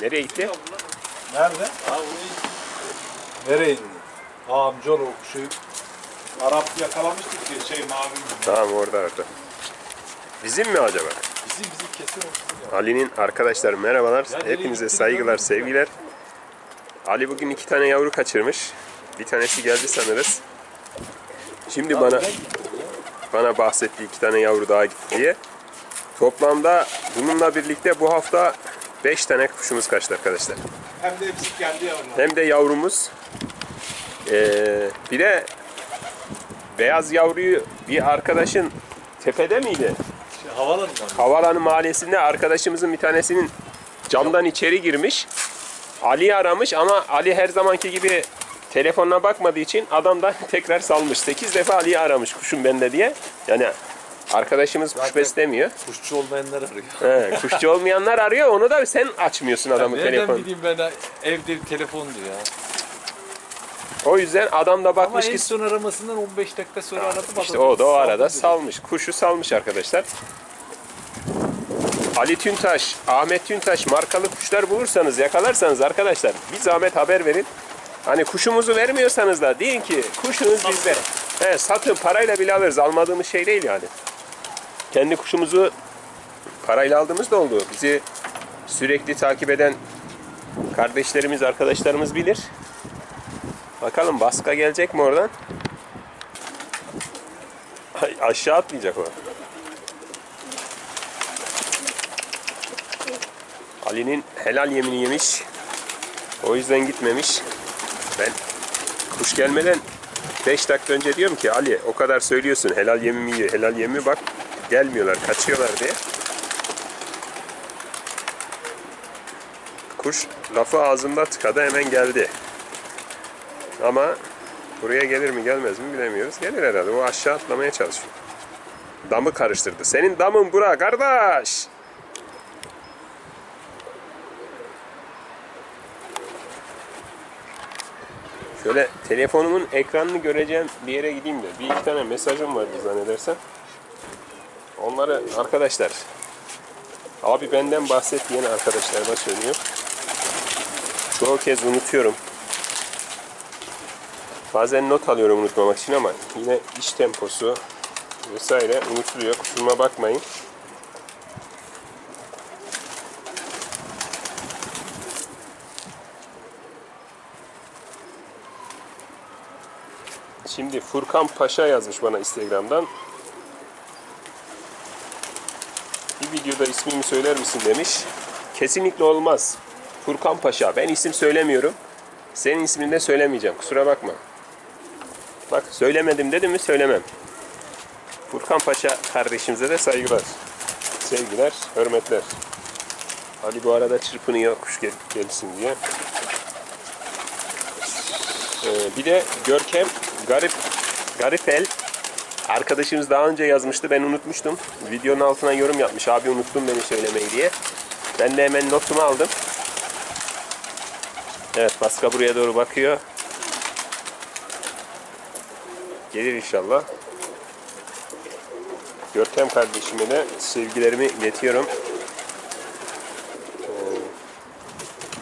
Nereye gitti? Nerede? Nereye indi? Aa amcaoğlu o kuşu Arap yakalamıştık ki şey mavi mi? Tamam orada orada. Bizim mi acaba? Bizim bizim kesin olsun ya. Ali'nin arkadaşlar merhabalar. Hepinize saygılar, sevgiler. Ali bugün iki tane yavru kaçırmış. Bir tanesi geldi sanırız. Şimdi bana bana bahsetti iki tane yavru daha gitti diye. Toplamda bununla birlikte bu hafta 5 tane kuşumuz kaçtı arkadaşlar. Hem de hepsi kendi yavrular. Hem de yavrumuz. Ee, bir de beyaz yavruyu bir arkadaşın tepede miydi? Şey, havalanından. Havalanı mahallesinde arkadaşımızın bir tanesinin camdan içeri girmiş. Ali'yi aramış ama Ali her zamanki gibi telefonuna bakmadığı için adam da tekrar salmış. 8 defa Ali'yi aramış kuşum bende diye. Yani arkadaşımız kuş Zaten- beslemiyor. Kuşçu olmayanlar arıyor. He, kuşçu olmayanlar arıyor onu da sen açmıyorsun adamın Nereden telefonu. bileyim ben evde bir telefondu ya. O yüzden adam da Ama bakmış en ki son aramasından 15 dakika sonra aradım. İşte o da o arada salmış. Kuşu salmış arkadaşlar. Ali Tüntaş, Ahmet Tüntaş markalı kuşlar bulursanız, yakalarsanız arkadaşlar bir zahmet haber verin. Hani kuşumuzu vermiyorsanız da deyin ki kuşunuz bizde. He, satın parayla bile alırız. Almadığımız şey değil yani. Kendi kuşumuzu parayla aldığımız da oldu. Bizi sürekli takip eden kardeşlerimiz, arkadaşlarımız bilir. Bakalım baska gelecek mi oradan? Ay, aşağı atlayacak o. Ali'nin helal yemini yemiş. O yüzden gitmemiş. Ben kuş gelmeden 5 dakika önce diyorum ki Ali o kadar söylüyorsun helal yemimi ye, helal yemimi bak gelmiyorlar, kaçıyorlar diye. Kuş lafı ağzımda tıkadı hemen geldi. Ama buraya gelir mi gelmez mi bilemiyoruz. Gelir herhalde. O aşağı atlamaya çalışıyor. Damı karıştırdı. Senin damın bura kardeş. Şöyle telefonumun ekranını göreceğim bir yere gideyim de. Bir iki tane mesajım vardı zannedersem. Onları arkadaşlar abi benden bahset diyen arkadaşlarıma söylüyor. Çoğu kez unutuyorum. Bazen not alıyorum unutmamak için ama yine iş temposu vesaire unutuluyor. Kusuruma bakmayın. Şimdi Furkan Paşa yazmış bana Instagram'dan. Bir videoda ismimi söyler misin demiş. Kesinlikle olmaz. Furkan Paşa. Ben isim söylemiyorum. Senin ismini de söylemeyeceğim. Kusura bakma. Bak söylemedim dedim mi söylemem. Furkan Paşa kardeşimize de saygılar. Sevgiler, hürmetler. Ali bu arada çırpınıyor kuş gel gelsin diye. Ee, bir de Görkem Garip Garipel arkadaşımız daha önce yazmıştı ben unutmuştum. Videonun altına yorum yapmış abi unuttum beni söylemeyi diye. Ben de hemen notumu aldım. Evet Baska buraya doğru bakıyor. Gelir inşallah. Görkem kardeşime de sevgilerimi iletiyorum.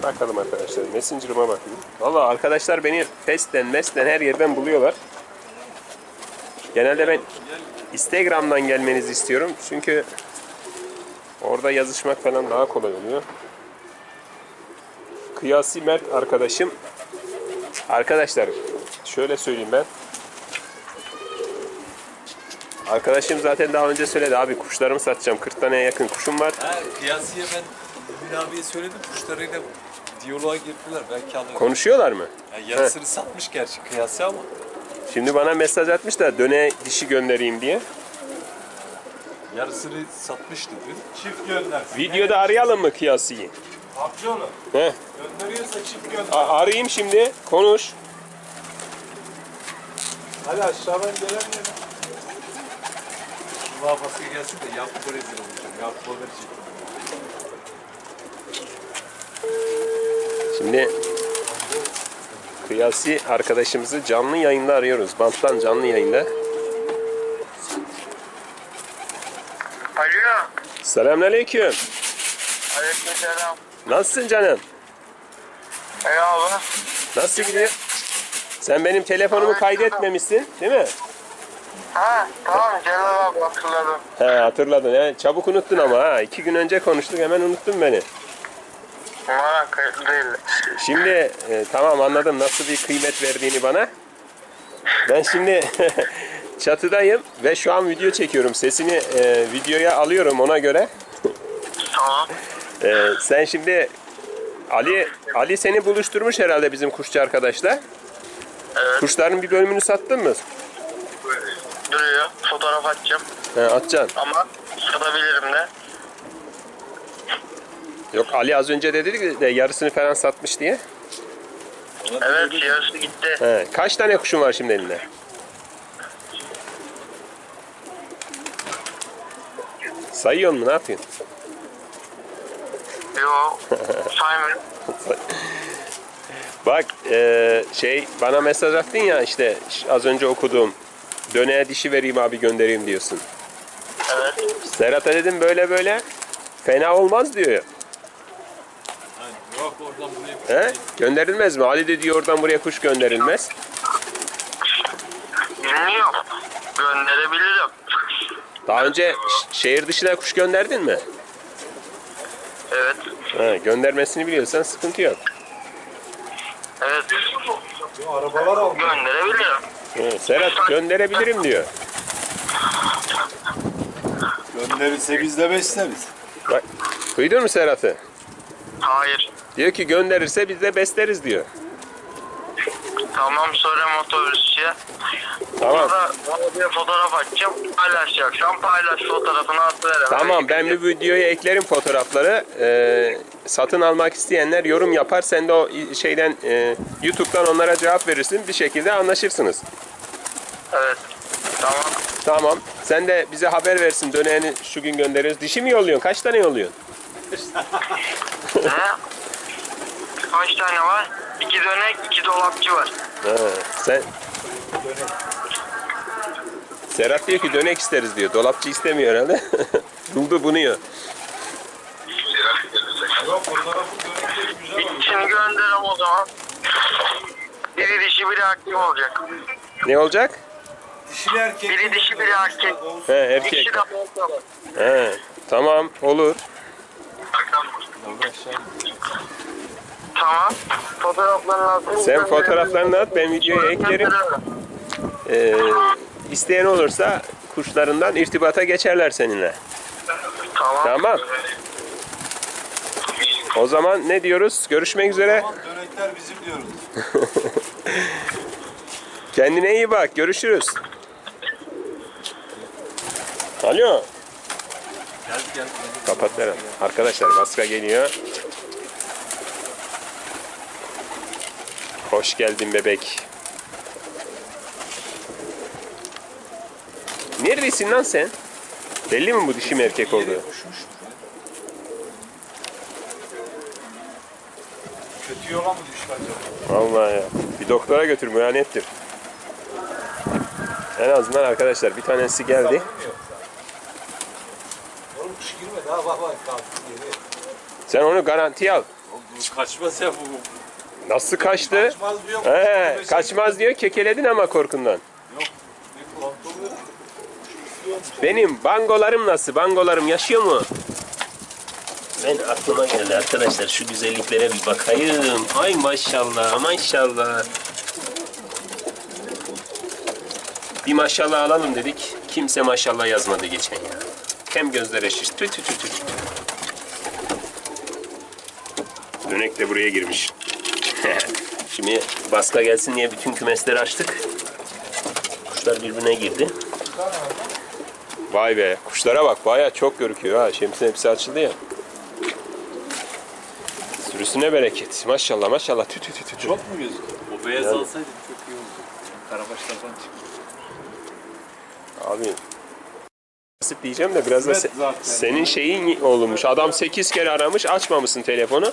Bakalım arkadaşlar. Messenger'ıma bakayım. Valla arkadaşlar beni Face'den, Mes'ten her yerden buluyorlar. Genelde ben Instagram'dan gelmenizi istiyorum. Çünkü orada yazışmak falan daha kolay oluyor. Kıyasi Mert arkadaşım. Arkadaşlar şöyle söyleyeyim ben. Arkadaşım zaten daha önce söyledi abi kuşlarımı satacağım. 40 taneye yakın kuşum var. Ha, kıyasıya ben Emin abiye söyledim. Kuşlarıyla diyaloğa girdiler. Belki alırım. Konuşuyorlar mı? Yani yarısını satmış gerçi kıyası ama. Şimdi bana mesaj atmış da döne dişi göndereyim diye. Yarısını satmıştı dün. Çift göndersin. Videoda arayalım mı Kıyasi'yi? Amcaoğlu Heh. gönderiyorsa çift gönder. A- arayayım şimdi. Konuş. Hadi aşağıdan gelen ne? Cuma baskı gelsin de Yakup rezil olacağım. Yakup verecek. Şimdi Kıyasi arkadaşımızı canlı yayında arıyoruz. Banttan canlı yayında. Alo. Selamünaleyküm. Aleykümselam. Nasılsın canım? Ey abi. Nasıl gidiyor? Sen benim telefonumu kaydetmemişsin değil mi? Ha tamam Celal abi hatırladım. He hatırladın. He. Çabuk unuttun ama ha. İki gün önce konuştuk hemen unuttun beni. Kayıtlı değil. Şimdi e, tamam anladım nasıl bir kıymet verdiğini bana. Ben şimdi çatıdayım ve şu an video çekiyorum. Sesini e, videoya alıyorum ona göre. Tamam. E, sen şimdi Ali Ali seni buluşturmuş herhalde bizim kuşçu arkadaşla. Evet. Kuşların bir bölümünü sattın mı? Duruyor. Fotoğraf atacağım. He, atacaksın. Ama satabilirim de. Yok Ali az önce dedi de yarısını falan satmış diye. Evet yarısı gitti. He, kaç tane kuşun var şimdi elinde? Sayıyor mu ne yapıyorsun? Yo. Saymıyorum. Bak e, şey bana mesaj attın ya işte az önce okuduğum döneğe dişi vereyim abi göndereyim diyorsun. Evet. Serhat'a dedim böyle böyle fena olmaz diyor. "Hani Yok oradan buraya He? Gönderilmez mi? Ali de diyor oradan buraya kuş gönderilmez. Bilmiyorum. Gönderebilirim. Daha önce şehir dışına kuş gönderdin mi? Evet. He, göndermesini biliyorsan sıkıntı yok. Evet. arabalar al. Gönderebilirim. He, Serhat gönderebilirim diyor. Gönderirse biz de besleriz. Bak, duydun mu Serhat'ı? Hayır. Diyor ki gönderirse biz de besleriz diyor. Tamam sorayım otobüsçüye. Tamam. Orada bana bir fotoğraf atacağım. Paylaşacaksan paylaş fotoğrafını atıver. Tamam ben bir videoya eklerim fotoğrafları. Ee, satın almak isteyenler yorum yapar. Sen de o şeyden e, YouTube'dan onlara cevap verirsin. Bir şekilde anlaşırsınız. Evet. Tamam. Tamam. Sen de bize haber versin. Döneğini şu gün göndeririz. Dişi mi yolluyorsun? Kaç tane yolluyorsun? Ne? Kaç tane var? İki dönek, iki dolapçı var. Ha, sen Serhat diyor ki dönek isteriz diyor. Dolapçı istemiyor herhalde. Buldu bunu yiyor. İkisini gönderim o zaman. Biri dişi, biri erkek olacak. Ne olacak? Dişili erkek. Biri dişi, biri erkek. He erkek. İkisi de. He, tamam olur. Tamam. Fotoğraflarını atayım. Sen fotoğraflarını at ben videoya eklerim. Ee, isteyen olursa kuşlarından irtibata geçerler seninle. Tamam. Tamam. O zaman ne diyoruz? Görüşmek üzere. Tamam dönekler bizim diyoruz. Kendine iyi bak. Görüşürüz. Alo. Gel gel. Kapat Eren. Arkadaşlar baska geliyor. Hoş geldin bebek. Neredesin lan sen? Belli mi bu dişi mi erkek olduğu? Kötü yola mı düştü acaba? Vallahi ya. Bir doktora götür müayenettir. En azından arkadaşlar bir tanesi geldi. Bak bak kalktı geri. Sen onu garantiye al. Oğlum bu kaçmaz ya bu. Nasıl kaçtı? Kaçmaz diyor. He, kaçmaz diyor kekeledin ama korkundan. Yok. Benim bangolarım nasıl? Bangolarım yaşıyor mu? Ben aklıma geldi arkadaşlar şu güzelliklere bir bakayım. Ay maşallah maşallah. Bir maşallah alalım dedik. Kimse maşallah yazmadı geçen ya. Hem gözlere şiş. Tü tü tü tü. Dönek de buraya girmiş. Şimdi baska gelsin diye bütün kümesleri açtık. Kuşlar birbirine girdi. Vay be kuşlara bak baya çok görüküyor ha. Şemsin hepsi açıldı ya. Sürüsüne bereket. Maşallah maşallah. Tü tü tü tü. tü. Çok mu gözüküyor? O beyaz Yani. alsaydı çok iyi olurdu. Karabaşlardan çıktı. Abi. Nasip diyeceğim de biraz da se- senin şeyin olmuş. Adam 8 kere aramış açmamışsın telefonu.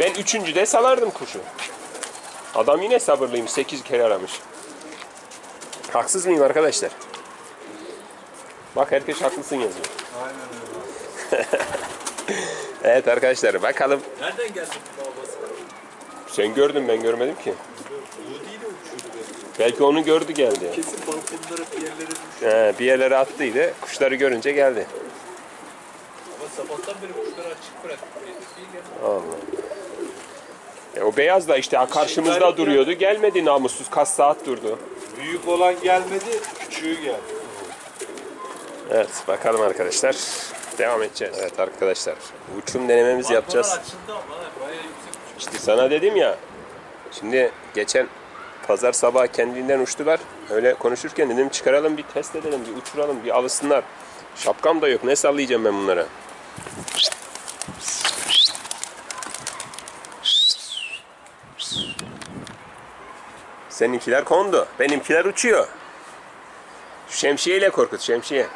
Ben üçüncüde salardım kuşu. Adam yine sabırlıymış 8 kere aramış. Haksız mıyım arkadaşlar? Bak herkes haklısın yazıyor. Aynen öyle. Evet arkadaşlar bakalım. Nereden geldi bu babası? Sen gördün ben görmedim ki. O değil de uçuyordu belki. Onu gördü geldi. Kesin balkonlara bir yerlere düşmüş. He, bir yerlere attıydı. Kuşları görünce geldi. Ama sabahtan beri kuşları açık bıraktık. Allah. E, o beyaz da işte karşımızda garip duruyordu. Gelmedi namussuz. Kaç saat durdu. Büyük olan gelmedi, küçüğü geldi. Evet bakalım arkadaşlar. Devam edeceğiz. Evet arkadaşlar. Uçum denememizi yapacağız. Balkonlar açıldı ama ha, bayağı yüksek uçuyor. İşte sana dedim ya. Şimdi geçen pazar sabah kendinden uçtular. Öyle konuşurken dedim çıkaralım bir test edelim, bir uçuralım, bir alışsınlar. Şapkam da yok. Ne sallayacağım ben bunlara? Seninkiler kondu. Benimkiler uçuyor. Şemsiyeyle korkut, şemsiye.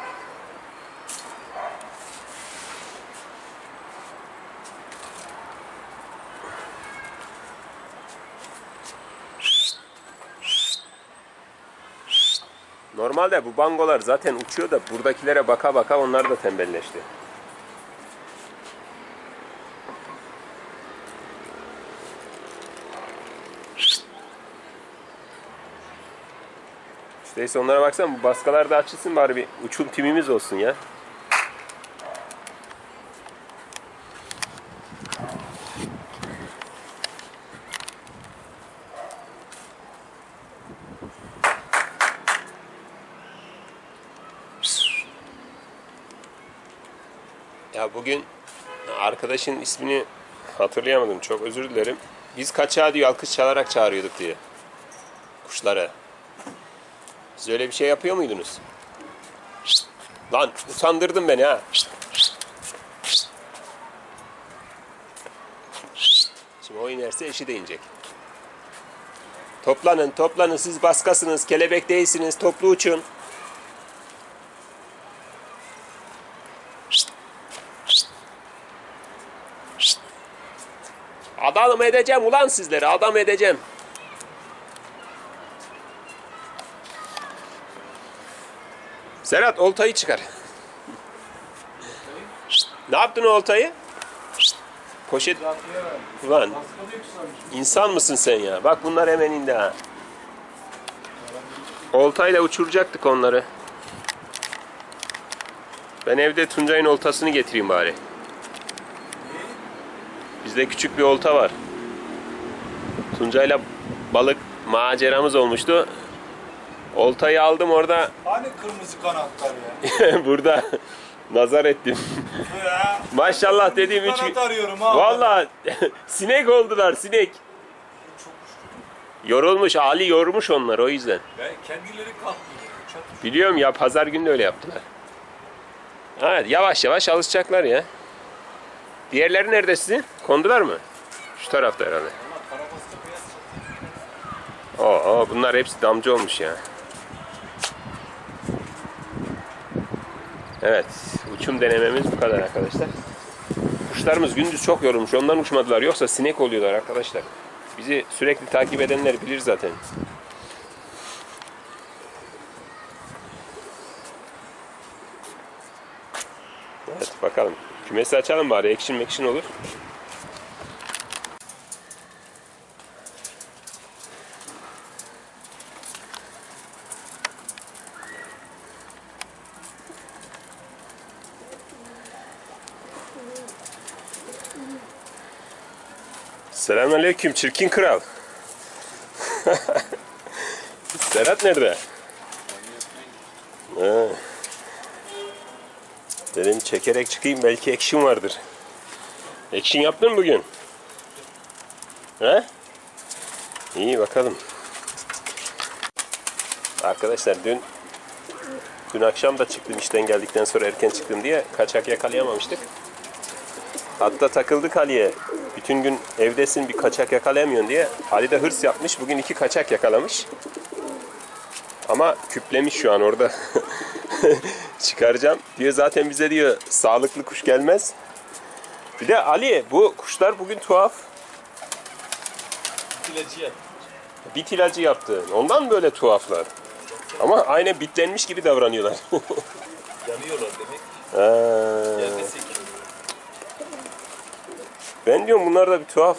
Normalde bu bangolar zaten uçuyor da buradakilere baka baka onlar da tembelleşti. İşte onlara baksan bu baskalar da açılsın bari bir uçum timimiz olsun. Ya bugün arkadaşın ismini hatırlayamadım. Çok özür dilerim. Biz kaçağı diyor alkış çalarak çağırıyorduk diye. Kuşlara. Siz öyle bir şey yapıyor muydunuz? Lan utandırdın beni ha. Şimdi o inerse eşi de inecek. Toplanın, toplanın. Siz baskasınız, kelebek değilsiniz. Toplu uçun. Adam edeceğim ulan sizleri. Adam edeceğim. Serhat oltayı çıkar. Ne yaptın oltayı? Poşet. Ulan insan mısın sen ya? Bak bunlar hemen indi ha. Oltayla uçuracaktık onları. Ben evde Tuncay'ın oltasını getireyim bari. Bizde küçük bir olta var. Tuncay'la balık maceramız olmuştu. Oltayı aldım orada Hani kırmızı kanatlar ya? burada nazar ettim. ya Maşallah dediğim üç kanat arıyorum ha. Vallahi sinek oldular sinek. Yorulmuş Ali yormuş onlar o yüzden. Ben kendileri kalkmıyor. Biliyorum ya pazar günü de öyle yaptılar. Evet yavaş yavaş alışacaklar ya. Diğerleri nerede sizin? Kondular mı? Şu tarafta herhalde. Ama karabaska beyaz çatır. Oo, bunlar hepsi damcı olmuş ya. Evet, uçum denememiz bu kadar arkadaşlar. Kuşlarımız gündüz çok yorulmuş, ondan uçmadılar. Yoksa sinek oluyorlar arkadaşlar. Bizi sürekli takip edenler bilir zaten. Evet, bakalım. Kümesi açalım bari, ekşin mekşin olur. Selamünaleyküm çirkin kral. Serhat nerede? Ha. Dedim çekerek çıkayım belki ekşin vardır. Ekşin yaptın mı bugün? He? İyi bakalım. Arkadaşlar dün dün akşam da çıktım işten geldikten sonra erken çıktım diye kaçak yakalayamamıştık. Hatta takıldık Ali'ye. Bütün gün evdesin bir kaçak yakalayamıyorsun diye. Ali de hırs yapmış. Bugün iki kaçak yakalamış. Ama küplemiş şu an orada. Çıkaracağım. Diyor zaten bize diyor sağlıklı kuş gelmez. Bir de Ali bu kuşlar bugün tuhaf. İlacı yap. Bit ilacı yaptı. Ondan böyle tuhaflar. Ama aynen bitlenmiş gibi davranıyorlar. Yanıyorlar demek. Yerde sekiyor. Ben diyorum bunlarda bir tuhaf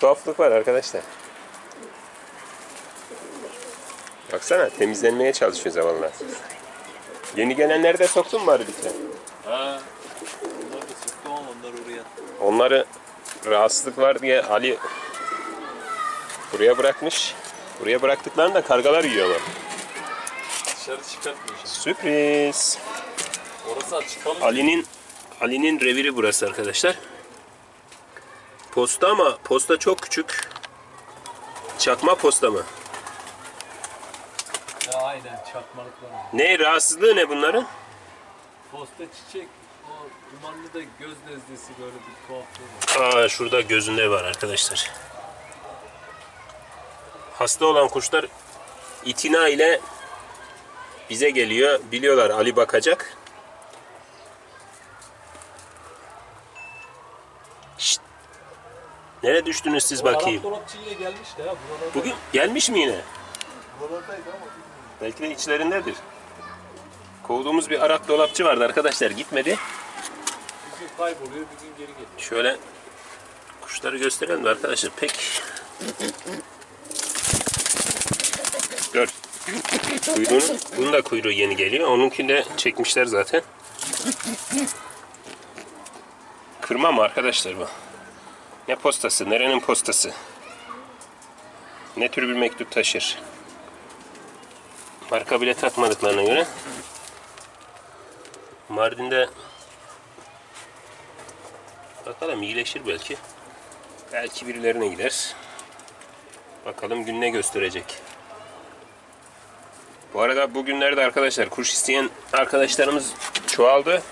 tuhaflık var arkadaşlar. Baksana temizlenmeye çalışıyor zavallılar. Yeni gelenleri de soktun mu Arbit'e? Ha. Onlar da sıktı ama onlar oraya. Onları rahatsızlık var diye Ali buraya bırakmış. Buraya bıraktıklarını da kargalar yiyorlar. Dışarı çıkartmıyor şimdi. Sürpriz. Orası açık. Ali'nin Ali'nin reviri burası arkadaşlar. Posta ama posta çok küçük. Çakma posta mı? Ya aynen çakmalıklar. Ne rahatsızlığı ne bunların? Posta çiçek. O dumanlı da göz nezlesi böyle bir tuhaflığı var. Aa şurada gözünde var arkadaşlar. Hasta olan kuşlar itina ile bize geliyor. Biliyorlar Ali bakacak. Nereye düştünüz siz bakayım? Arap dolapçı yine gelmiş de ya. Buralarda, Bugün gelmiş mi yine? buralardaydı ama. Belki de içlerindedir. Kovduğumuz bir Arap dolapçı vardı arkadaşlar. Gitmedi. Bir gün kayboluyor, bir gün geri geliyor. Şöyle kuşları gösterelim de arkadaşlar pek Dur. Kuyruğunu, bunun da kuyruğu yeni geliyor. Onunkini de çekmişler zaten. Kırma mı arkadaşlar bu? Ne postası? Nerenin postası? Ne tür bir mektup taşır? Marka bile takmadıklarına göre. Mardin'de Bakalım iyileşir belki. Belki birilerine gider. Bakalım gün ne gösterecek. Bu arada bugünlerde arkadaşlar kuş isteyen arkadaşlarımız çoğaldı.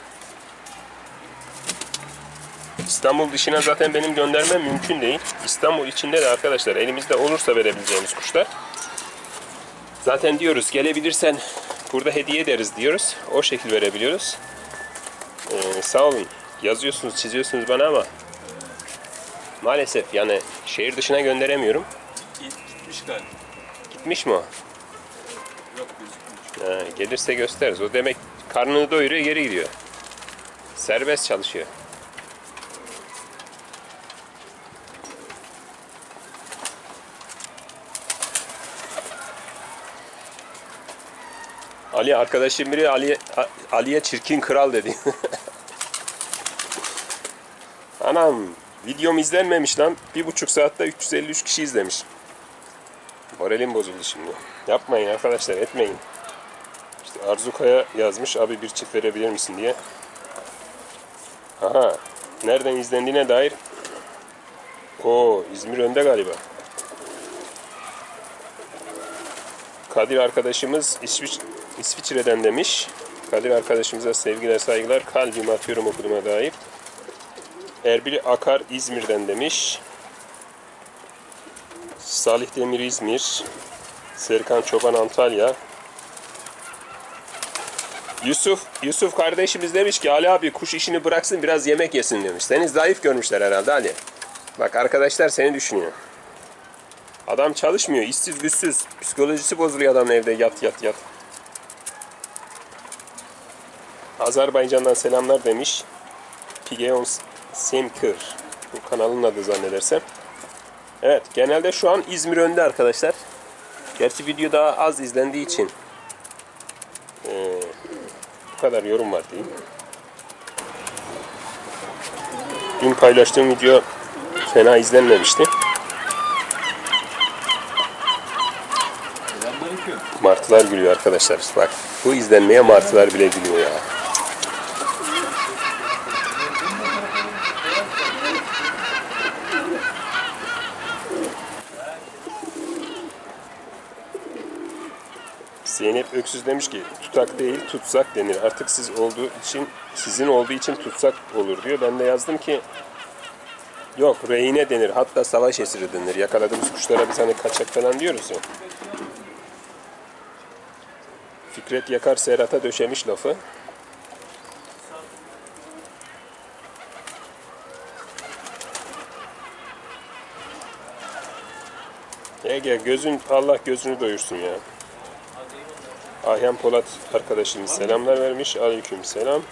İstanbul dışına zaten benim göndermem mümkün değil. İstanbul içinde de arkadaşlar elimizde olursa verebileceğimiz kuşlar. Zaten diyoruz gelebilirsen burada hediye ederiz diyoruz. O şekil verebiliyoruz. Ee, sağ olun. Yazıyorsunuz, çiziyorsunuz bana ama maalesef yani şehir dışına gönderemiyorum. Git, gitmiş galiba. Gitmiş mi o? Yok gözükmüyor. Ha, gelirse gösteririz. O demek karnını doyuruyor, geri gidiyor. Serbest çalışıyor. Ali arkadaşım biri Ali'ye Ali'ye çirkin kral dedi. Anam videom izlenmemiş lan. Bir buçuk saatte 353 kişi izlemiş. Moralim bozuldu şimdi. Yapmayın arkadaşlar etmeyin. İşte Arzu Kaya yazmış abi bir çift verebilir misin diye. Aha nereden izlendiğine dair. O İzmir önde galiba. Kadir arkadaşımız İsviç İsviçre'den demiş. Kadir arkadaşımıza sevgiler saygılar. Kalbimi atıyorum okuduğuma dair. Erbil Akar İzmir'den demiş. Salih Demir İzmir. Serkan Çoban Antalya. Yusuf Yusuf kardeşimiz demiş ki Ali abi kuş işini bıraksın biraz yemek yesin demiş. Seni zayıf görmüşler herhalde Ali. Bak arkadaşlar seni düşünüyor. Adam çalışmıyor, işsiz güçsüz. Psikolojisi bozuluyor adam evde yat yat yat. Azerbaycan'dan selamlar demiş. Pigeon Semkır. Bu kanalın adı zannedersem. Evet genelde şu an İzmir önde arkadaşlar. Gerçi video daha az izlendiği için eee, bu kadar yorum var diyeyim. Dün paylaştığım video fena izlenmemişti. Martılar gülüyor arkadaşlar. Bak bu izlenmeye martılar bile gülüyor ya. Öksüz demiş ki tutak değil tutsak denir. Artık siz olduğu için sizin olduğu için tutsak olur diyor. Ben de yazdım ki yok rehine denir. Hatta savaş esiri denir. Yakaladığımız kuşlara biz hani kaçak falan diyoruz ya. Fikret Yakar Serhat'a döşemiş lafı. Ege gözün Allah gözünü doyursun ya. Ahyan Polat arkadaşımız selamlar vermiş. Aleyküm selam.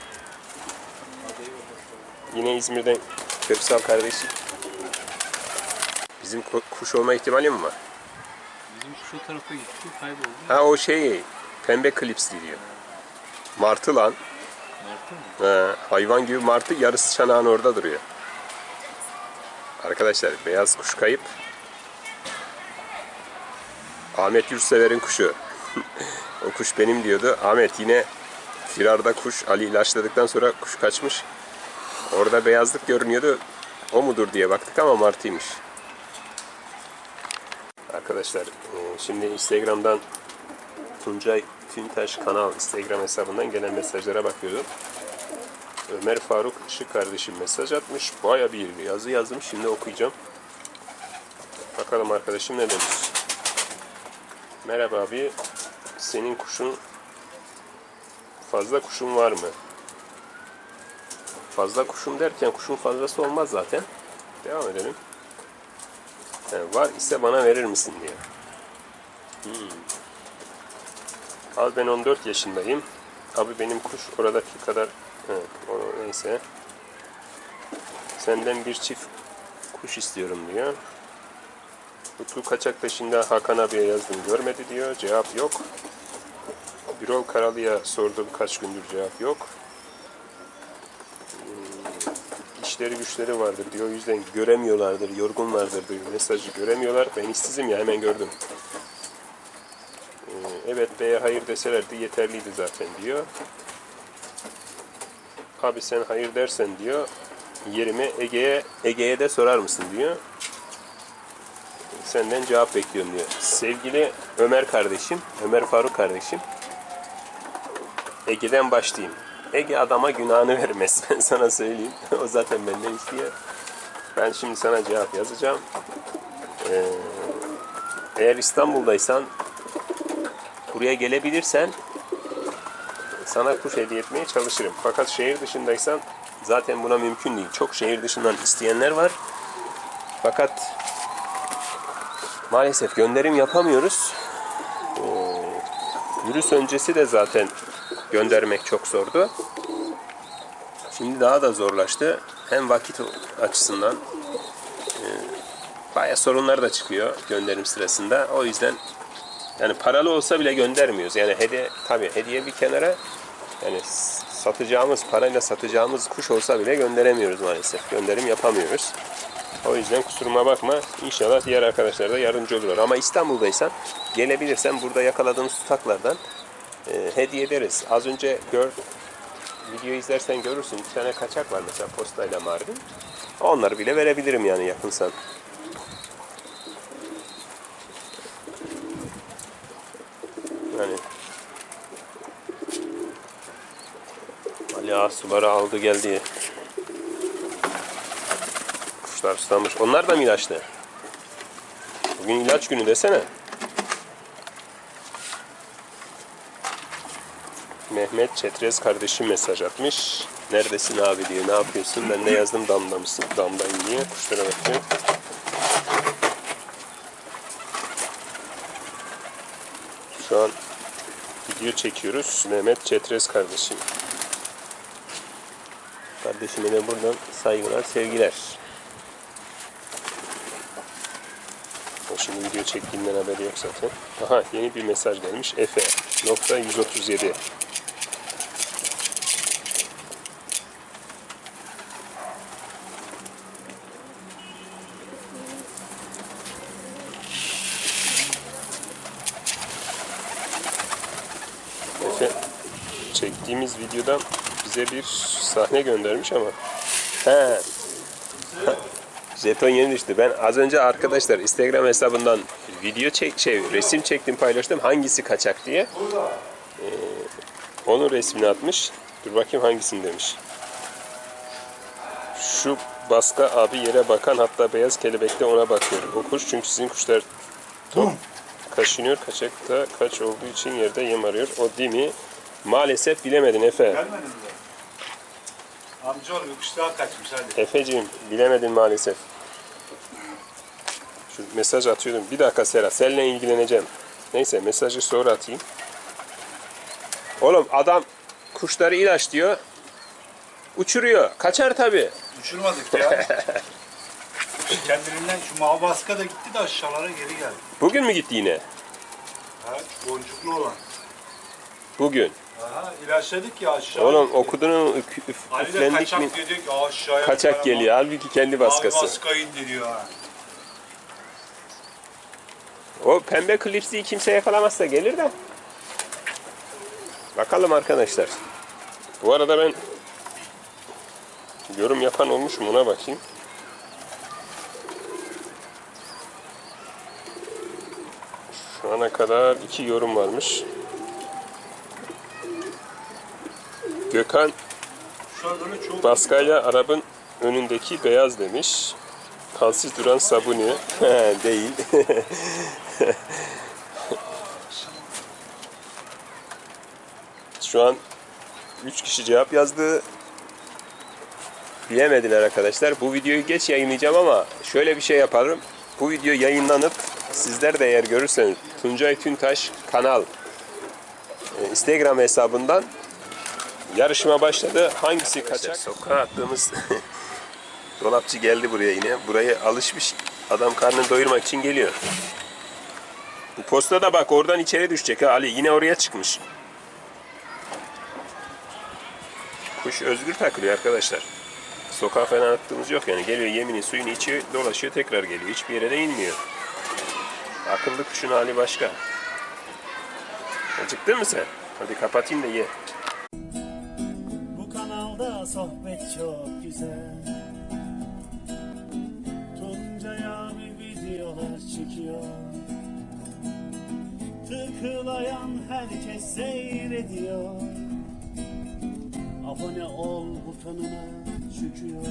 Yine İzmir'den Köksal kardeşim Bizim ku- kuş olma ihtimali mi var? Bizim şu tarafa gitti kayboldu. Ha o şey pembe klipsli diyor. Martı lan. Martı mı? He, hayvan gibi martı yarısı çanağın orada duruyor. Arkadaşlar beyaz kuş kayıp. Ahmet Yurtsever'in kuşu. o kuş benim diyordu. Ahmet yine firarda kuş. Ali ilaçladıktan sonra kuş kaçmış. Orada beyazlık görünüyordu. O mudur diye baktık ama martıymış. Arkadaşlar e, şimdi Instagram'dan Tuncay Tüntaş kanal Instagram hesabından gelen mesajlara bakıyordum. Ömer Faruk Işık kardeşim mesaj atmış. Baya bir yazı yazmış. Şimdi okuyacağım. Bakalım arkadaşım ne demiş. Merhaba abi. Senin kuşun fazla kuşun var mı? Fazla kuşum derken kuşun fazlası olmaz zaten. Devam edelim. He, var ise bana verir misin diyor. Abi ben 14 yaşındayım. Abi benim kuş oradaki kadar evet, o neyse. Senden bir çift kuş istiyorum diyor. Utku kaçak peşinde Hakan abiye yazdım görmedi diyor. Cevap yok. Birol Karalı'ya sordum kaç gündür cevap yok. Hmm, İşleri güçleri vardır diyor. O yüzden göremiyorlardır, yorgunlardır diyor. Mesajı göremiyorlar. Ben işsizim ya hemen gördüm. Ee, Evet B'ye hayır deselerdi yeterliydi zaten diyor. Abi sen hayır dersen diyor. Yerime Ege'ye Ege'ye de sorar mısın diyor. Senden cevap bekliyorum diyor. Sevgili Ömer kardeşim, Ömer Faruk kardeşim. Ege'den başlayayım. Ege adama günahını vermez ben sana söyleyeyim. o zaten benden istiyor. Ben şimdi sana cevap yazacağım. Ee, eğer İstanbul'daysan buraya gelebilirsen sana kuş hediye etmeye çalışırım. Fakat şehir dışındaysan zaten buna mümkün değil. Çok şehir dışından isteyenler var. Fakat maalesef gönderim yapamıyoruz. Ee, virüs öncesi de zaten göndermek çok zordu. Şimdi daha da zorlaştı. Hem vakit açısından e, bayağı sorunlar da çıkıyor gönderim sırasında. O yüzden yani paralı olsa bile göndermiyoruz. Yani hediye tabii hediye bir kenara yani satacağımız parayla satacağımız kuş olsa bile gönderemiyoruz maalesef. Gönderim yapamıyoruz. O yüzden kusuruma bakma. İnşallah diğer arkadaşlar da yardımcı olurlar. Ama İstanbul'daysan gelebilirsen burada yakaladığımız tutaklardan e, hediye ederiz. Az önce gör video izlersen görürsün. Bir tane kaçak var mesela postayla Mardin. Onları bile verebilirim yani yakınsan. Yani Ali Ağa suları aldı geldi. Kuşlar susamış. Onlar da mı ilaçlı? Bugün ilaç günü desene. Mehmet Çetrez kardeşim mesaj atmış. Neredesin abi diyor. Ne yapıyorsun? Ben de yazdım damda mısın? Damdayım diye. Kuşlara bakıyor. Şu an video çekiyoruz. Mehmet Çetrez kardeşim. Kardeşime de buradan saygılar, sevgiler. Şimdi video çektiğimden haberi yok zaten. Aha yeni bir mesaj gelmiş. Efe nokta 137. Efe çektiğimiz videodan bize bir sahne göndermiş ama. He. Jeton yeni düştü. Ben az önce arkadaşlar Instagram hesabından video çek, şey, resim çektim paylaştım. Hangisi kaçak diye. Ee, onun resmini atmış. Dur bakayım hangisini demiş. Şu baska abi yere bakan hatta beyaz kelebekte ona bakıyor. O kuş çünkü sizin kuşlar top kaşınıyor. Kaçakta kaç olduğu için yerde yem arıyor. O değil mi? Maalesef bilemedin Efe. Gelmedin mi? Amcaoğlu bir kuş daha kaçmış hadi. Efeciğim bilemedin maalesef. Mesaj atıyordum. Bir dakika Serhat seninle ilgileneceğim. Neyse mesajı sonra atayım. Oğlum adam kuşları ilaç diyor. Uçuruyor. Kaçar tabi. Uçurmadık ya. Kendiliğinden şu Mavaska da gitti de aşağılara geri geldi. Bugün mü gitti yine? Ha, boncuklu olan. Bugün. Aha, ilaçladık ya aşağı. Oğlum gitti. okudun üf, üf, Ali de üflendik kaçak mi? diyor ki aşağıya. Kaçak geliyor. Halbuki kendi bak. baskası. Mavaska indiriyor ha. O pembe klipsiyi kimse yakalamazsa gelir de. Bakalım arkadaşlar. Bu arada ben yorum yapan olmuş mu ona bakayım. Şu ana kadar iki yorum varmış. Gökhan. Baskayla arabın önündeki beyaz demiş. Kalsiz duran sabuni. Değil. Şu an 3 kişi cevap yazdı. Bilemediler arkadaşlar. Bu videoyu geç yayınlayacağım ama şöyle bir şey yaparım. Bu video yayınlanıp sizler de eğer görürseniz Tuncay Tüntaş kanal e, Instagram hesabından Yarışma başladı. Hangisi kaçak? Sokağa attığımız dolapçı geldi buraya yine. Buraya alışmış. Adam karnını doyurmak için geliyor. Bu posta da bak oradan içeri düşecek ha Ali. Yine oraya çıkmış. Kuş özgür takılıyor arkadaşlar. Sokağa falan attığımız yok yani. Geliyor yemini suyunu içiyor, dolaşıyor tekrar geliyor. Hiçbir yere de inmiyor. Akıllı kuşun hali başka. Acıktın mı sen? Hadi kapatayım da ye. Bu kanalda sohbet çok güzel Tuncay abi videolar çekiyor Tıklayan herkes seyrediyor Abone ol butonuna çıkıyor